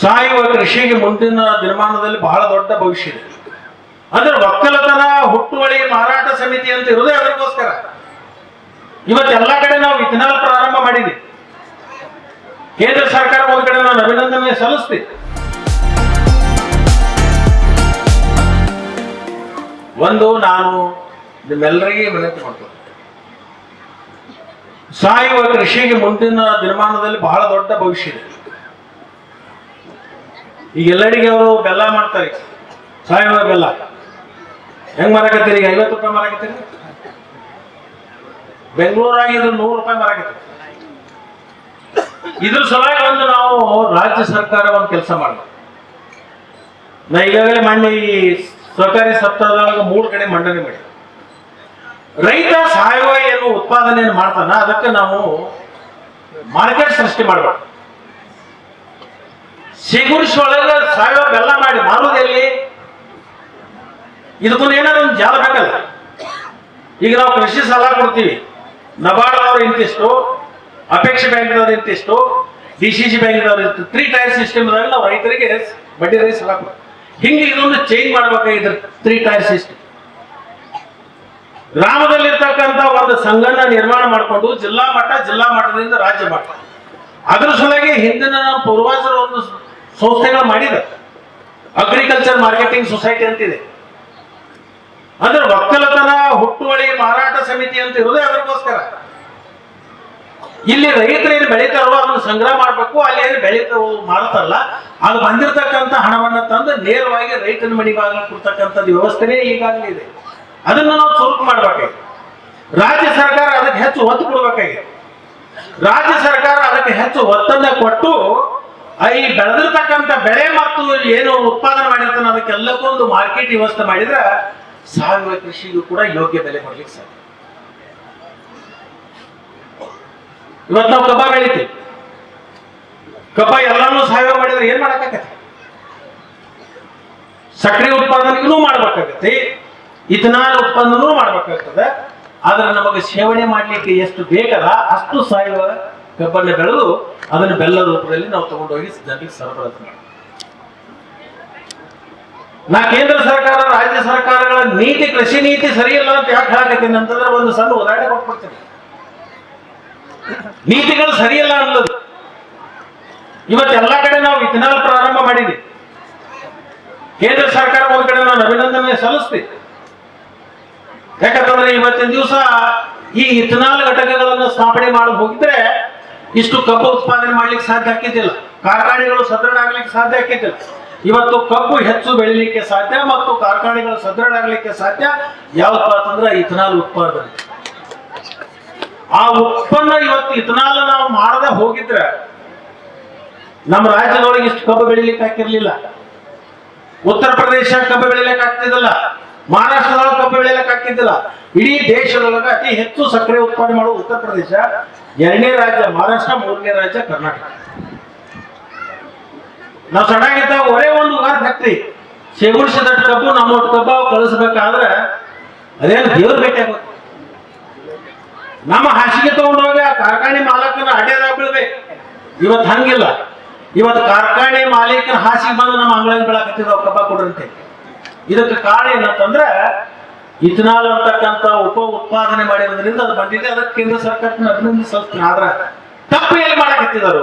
ಸಾಯುವ ಕೃಷಿಗೆ ಮುಂದಿನ ದಿನಮಾನದಲ್ಲಿ ಬಹಳ ದೊಡ್ಡ ಭವಿಷ್ಯ ಇದೆ. ಅಂದ್ರೆ ಒಕ್ಕಲತನ, ಹುಟ್ಟುವಳಿ, ಮಾರಾಟ ಸಮಿತಿ ಅಂತ ಇರೋದೇ ಅದಕ್ಕೋಸ್ಕರ. ಇವತ್ತೆಲ್ಲ ಕಡೆ ನಾವು ಇಥನಾಲ್ ಪ್ರಾರಂಭ ಮಾಡಿದ್ವಿ. ಕೇಂದ್ರ ಸರ್ಕಾರ ಒಂದ್ ಕಡೆ ನಾನು ಅಭಿನಂದನೆ ಸಲ್ಲಿಸ್ತೀವಿ ಒಂದು, ನಾನು ನಿಮ್ಮೆಲ್ಲರಿಗೆ ವಿನಂತಿ ಮಾಡ್ತೇನೆ. ಸಾಯುವ ಕೃಷಿಗೆ ಮುಂದಿನ ದಿನಮಾನದಲ್ಲಿ ಬಹಳ ದೊಡ್ಡ ಭವಿಷ್ಯ ಇದೆ. ಈಗ ಎಲ್ಲರಿಗೆ ಅವರು ಬೆಲ್ಲ ಮಾಡ್ತಾರೆ. ಸಾಯುವ ಬೆಲ್ಲ. ಹೆಂಗ್ ಮಾರಾಕತ್ತೀರಿ ಈಗ ಐವತ್ತು ರೂಪಾಯಿ ಮಾರಾಕತ್ತೀರಿ? ಬೆಂಗಳೂರಾಗ ನೂರು ರೂಪಾಯಿ ಮಾರಾಕತ್ತೀರಿ. ಇದ್ರ ಸಲುವಾಗಿ ಒಂದು ನಾವು ರಾಜ್ಯ ಸರ್ಕಾರ ಒಂದು ಕೆಲಸ ಮಾಡಬೇಕು. ನಾ ಈಗಾಗಲೇ ಈ ಸಹಕಾರಿ ಸಪ್ತಾಹದೊಳಗೆ ಮೂರು ಕಡೆ ಮಂಡನೆ ಮಾಡಿ ರೈತ ಸಾವಯವ ಏನು ಉತ್ಪಾದನೆಯನ್ನು ಮಾಡ್ತಾನ, ಅದಕ್ಕೆ ನಾವು ಮಾರ್ಕೆಟ್ ಸೃಷ್ಟಿ ಮಾಡಬೇಕು. ಸಿಗುಡ್ಸ್ ಒಳಗೆ ಸಾವಯವ ಬೆಲ್ಲ ಮಾಡಿ ಮಾರುವುದೆಲ್ಲಿ? ಇದಕ್ಕೂ ಏನಾದ್ರು ಒಂದು ಜಾಲ ಬೇಕಲ್ಲ. ಈಗ ನಾವು ಕೃಷಿ ಸಾಲ ಕೊಡ್ತೀವಿ. ನಬಾರ್ಡ್ ಅವ್ರು ಇಂತಿಷ್ಟು, ಅಪೇಕ್ಷ ಬ್ಯಾಂಕ್ನವ್ರು ಇಂತಿಷ್ಟು, ಡಿ ಸಿ ಸಿ ಬ್ಯಾಂಕ್ನವ್ರು ಇತ್ತು ತ್ರೀ ಟೈರ್ ಸಿಸ್ಟಮ್ದಾಗ ನಾವು ರೈತರಿಗೆ ಬಡ್ಡಿ ರೈಸ್ ಸಾಲ ಕೊಡ್ತೀವಿ ಹಿಂಗೆ ಇದೊಂದು ಚೇಂಜ್ ಮಾಡ್ಬೇಕಾಗಿದ್ರೆ ತ್ರೀ ಟೈರ್ ಸಿಸ್ಟಮ್. ಗ್ರಾಮದಲ್ಲಿರ್ತಕ್ಕಂಥ ಒಂದು ಸಂಘನ ನಿರ್ಮಾಣ ಮಾಡಿಕೊಂಡು ಜಿಲ್ಲಾ ಮಟ್ಟ ಜಿಲ್ಲಾ ಮಟ್ಟದಿಂದ ರಾಜ್ಯ ಮಟ್ಟ. ಅದರ ಸಲುವಾಗಿ ಹಿಂದಿನ ಪೂರ್ವಜರು ಒಂದು ಸಂಸ್ಥೆಗಳು ಮಾಡಿದೆ ಅಗ್ರಿಕಲ್ಚರ್ ಮಾರ್ಕೆಟಿಂಗ್ ಸೊಸೈಟಿ ಅಂತಿದೆ. ಅಂದ್ರೆ ಒಕ್ಕಲತನ ಹುಟ್ಟುವಳಿ, ಮಾರಾಟ ಸಮಿತಿ ಅಂತ ಇರೋದೇ ಅದಕ್ಕೋಸ್ಕರ. ಇಲ್ಲಿ ರೈತರು ಏನು ಬೆಳೀತಾರೋ ಅದನ್ನು ಸಂಗ್ರಹ ಮಾಡಬೇಕು, ಅಲ್ಲಿ ಏನು ಬೆಳೀತಾರೋ ಮಾಡುತ್ತಲ್ಲ ಅದು ಬಂದಿರತಕ್ಕಂಥ ಹಣವನ್ನು ತಂದು ನೇರವಾಗಿ ರೈತನ ಮನೆ ಬಾಗಿಲು ಕೊಡ್ತಕ್ಕಂಥದ್ದು ವ್ಯವಸ್ಥೆನೇ ಈಗಾಗಲೇ ಇದೆ. ಅದನ್ನು ನಾವು ಚುರುಕು ಮಾಡಬೇಕಾಗಿತ್ತು ರಾಜ್ಯ ಸರ್ಕಾರ ಅದಕ್ಕೆ ಹೆಚ್ಚು ಒತ್ತು ಕೊಡಬೇಕಾಗಿದೆ. ರಾಜ್ಯ ಸರ್ಕಾರ ಅದಕ್ಕೆ ಹೆಚ್ಚು ಒತ್ತನ್ನು ಕೊಟ್ಟು ಈ ಬೆಳೆದಿರ್ತಕ್ಕಂಥ ಬೆಳೆ ಮತ್ತು ಏನು ಉತ್ಪಾದನೆ ಮಾಡಿರ್ತಾನೆ ಅದಕ್ಕೆಲ್ಲಕ್ಕೂ ಒಂದು ಮಾರ್ಕೆಟ್ ವ್ಯವಸ್ಥೆ ಮಾಡಿದ್ರೆ ಸಾವಯವ ಕೃಷಿಗೂ ಕೂಡ ಯೋಗ್ಯ ಬೆಲೆ ಕೊಡ್ಲಿಕ್ಕೆ ಸಾಧ್ಯ. ಇವತ್ತು ನಾವು ಕಬ್ಬ ಬೆಳಿತೀವಿ. ಕಬ್ಬ ಎಲ್ಲಾನು ಸಾವಯವ ಮಾಡಿದ್ರೆ ಏನ್ ಮಾಡಕ್ಕಾಗತ್ತೆ? ಸಕ್ಕರೆ ಉತ್ಪಾದನೆಗೂ ಮಾಡ್ಬೇಕಾಗತ್ತೆ. ಇಥನಾಲ್ ಉತ್ಪನ್ನನೂ ಮಾಡ್ಬೇಕಾಗ್ತದೆ. ಆದ್ರೆ ನಮಗೆ ಸೇವನೆ ಮಾಡ್ಲಿಕ್ಕೆ ಎಷ್ಟು ಬೇಕಲ್ಲ, ಅಷ್ಟು ಸಾವಯವ ಕಬ್ಬನ್ನು ಬೆಳೆದು ಅದನ್ನು ಬೆಲ್ಲ ರೂಪದಲ್ಲಿ ನಾವು ತಗೊಂಡೋಗಿ ಜನರಿಗೆ ಸರಬರಾಜು ನಾ ಕೇಂದ್ರ ಸರ್ಕಾರ, ರಾಜ್ಯ ಸರ್ಕಾರಗಳ ನೀತಿ, ಕೃಷಿ ನೀತಿ ಸರಿಯಿಲ್ಲ ಅಂತ ಯಾಕೆ ಹೇಳಕತ್ತೀನಿ? ಅಂತಂದ್ರೆ ಒಂದು ಸಣ್ಣ ಉದಾಹರಣೆ ಕೊಟ್ಬಿಡ್ತೀನಿ. ನೀತಿಗಳು ಸರಿಯಲ್ಲ ಅನ್ನೋದು. ಇವತ್ತು ಎಲ್ಲ ಕಡೆ ನಾವು ಇಥನಾಲ್ ಪ್ರಾರಂಭ ಮಾಡಿದ್ವಿ. ಕೇಂದ್ರ ಸರ್ಕಾರ ಒಂದ್ ಕಡೆ ನಾನು ಅಭಿನಂದನೆ ಸಲ್ಲಿಸ್ತೀವಿ ಯಾಕಂತಂದ್ರೆ ಇವತ್ತಿನ ದಿವಸ ಈ ಇಥನಾಲ್ ಘಟಕಗಳನ್ನು ಸ್ಥಾಪನೆ ಮಾಡಿ ಹೋಗಿದ್ರೆ ಇಷ್ಟು ಕಬ್ಬು ಉತ್ಪಾದನೆ ಮಾಡ್ಲಿಕ್ಕೆ ಸಾಧ್ಯ ಆಗ್ತಿದ್ದಿಲ್ಲ. ಕಾರ್ಖಾನೆಗಳು ಸದೃಢ ಆಗ್ಲಿಕ್ಕೆ ಸಾಧ್ಯ ಆಗ್ತಿದ್ದಿಲ್ಲ. ಇವತ್ತು ಕಬ್ಬು ಹೆಚ್ಚು ಬೆಳಿಲಿಕ್ಕೆ ಸಾಧ್ಯ ಮತ್ತು ಕಾರ್ಖಾನೆಗಳು ಸದೃಢ ಆಗ್ಲಿಕ್ಕೆ ಸಾಧ್ಯ ಯಾವಪ್ಪ ಅಂತಂದ್ರೆ ಇಥನಾಲ್ ಉತ್ಪಾದನೆ. ಆ ಉತ್ಪನ್ನ ಇವತ್ತು ಇಥನಾಲ್ ನಾವು ಮಾಡದೆ ಹೋಗಿದ್ರೆ ನಮ್ಮ ರಾಜ್ಯದೊಳಗೆ ಇಷ್ಟು ಕಬ್ಬು ಬೆಳಿಲಿಕ್ಕೆ ಹಾಕಿರ್ಲಿಲ್ಲ ಉತ್ತರ ಪ್ರದೇಶ ಕಬ್ಬು ಬೆಳಿಲಿಕ್ಕೆ ಆಗ್ತಿದ್ದಿಲ್ಲ. ಮಹಾರಾಷ್ಟ್ರದೊಳಗೆ ಕಬ್ಬು ಬೆಳೆಯಲಕ್ಕೆ ಆಗ್ತಿದ್ದಿಲ್ಲ ಇಡೀ ದೇಶದೊಳಗೆ ಅತಿ ಹೆಚ್ಚು ಸಕ್ಕರೆ ಉತ್ಪಾದನೆ ಮಾಡುವ ಉತ್ತರ ಪ್ರದೇಶ ಎರಡನೇ ರಾಜ್ಯ ಮಹಾರಾಷ್ಟ್ರ, ಮೂರನೇ ರಾಜ್ಯ ಕರ್ನಾಟಕ. ನಾವು ಸಣ್ಣಾಗಿದ್ದ ಒರೇ ಒಂದು ವಾರ ಫ್ಯಾಕ್ಟ್ರಿ ಸೇಗುಡಿಸಿದ ಕಬ್ಬು ನಮ್ಮ ಒಟ್ಟು ಕಬ್ಬು ಕಳಿಸ್ಬೇಕಾದ್ರೆ ಅದೇನು ದೇವ್ರ ಭೇಟಿ ಆಗುತ್ತೆ ನಮ್ಮ ಹಾಸಿಗೆ ತಗೊಂಡೋಗಿ ಆ ಕಾರ್ಖಾನೆ ಮಾಲಕನ ಅಡ್ಡದಾಗ ಬೀಳ್ಬೇಕು. ಇವತ್ತು ಹಂಗಿಲ್ಲ. ಇವತ್ತು ಕಾರ್ಖಾನೆ ಮಾಲೀಕನ ಹಾಸಿಗೆ ಬಂದು ನಮ್ಮ ಅಂಗಳಕ್ಕೆ ಬೆಳಕತ್ತಿದ್ದಾವ ಕಬ್ಬ ಕೊಡ್ರಂತೆ ಇದಕ್ಕೆ ಕಾರಣ ಏನಂತಂದ್ರೆ ಇಥನಾಲ್ ಅಂತಕ್ಕಂಥ ಉಪ ಉತ್ಪಾದನೆ ಮಾಡಿರೋದ್ರಿಂದ ಅದು ಬಂದಿದೆ. ಅದಕ್ಕೆ ಕೇಂದ್ರ ಸರ್ಕಾರ ಅಭಿನಂದನೆ ಸಲ್ಲಿಸ್ತೀನಿ ಆದ್ರೆ ತಪ್ಪು ಎಲ್ಲಿ ಮಾಡಕತ್ತಿದಾರು